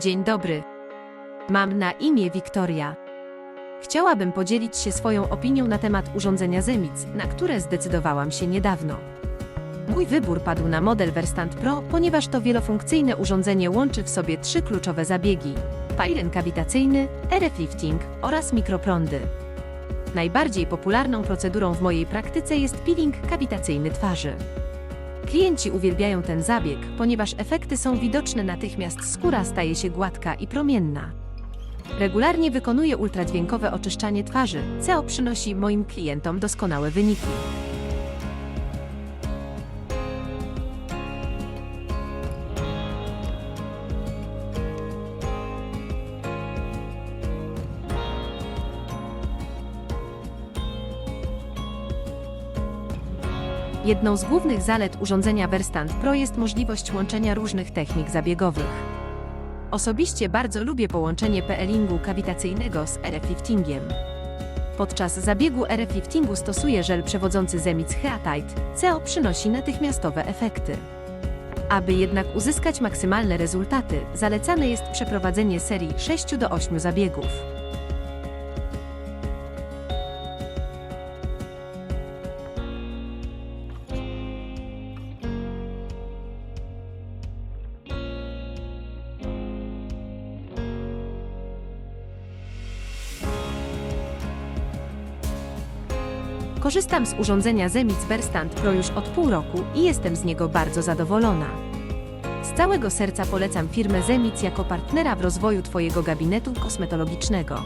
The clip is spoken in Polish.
Dzień dobry. Mam na imię Wiktoria. Chciałabym podzielić się swoją opinią na temat urządzenia Zemic, na które zdecydowałam się niedawno. Mój wybór padł na model Verstand Pro, ponieważ to wielofunkcyjne urządzenie łączy w sobie trzy kluczowe zabiegi: peeling kawitacyjny, RF lifting oraz mikroprądy. Najbardziej popularną procedurą w mojej praktyce jest peeling kawitacyjny twarzy. Klienci uwielbiają ten zabieg, ponieważ efekty są widoczne natychmiast, skóra staje się gładka i promienna. Regularnie wykonuję ultradźwiękowe oczyszczanie twarzy, co przynosi moim klientom doskonałe wyniki. Jedną z głównych zalet urządzenia Verstand Pro jest możliwość łączenia różnych technik zabiegowych. Osobiście bardzo lubię połączenie peelingu kawitacyjnego z RF liftingiem. Podczas zabiegu RF liftingu stosuję żel przewodzący Zemic Heatite, co przynosi natychmiastowe efekty. Aby jednak uzyskać maksymalne rezultaty, zalecane jest przeprowadzenie serii 6 do 8 zabiegów. Korzystam z urządzenia Zemic Verstand Pro już od pół roku i jestem z niego bardzo zadowolona. Z całego serca polecam firmę Zemic jako partnera w rozwoju Twojego gabinetu kosmetologicznego.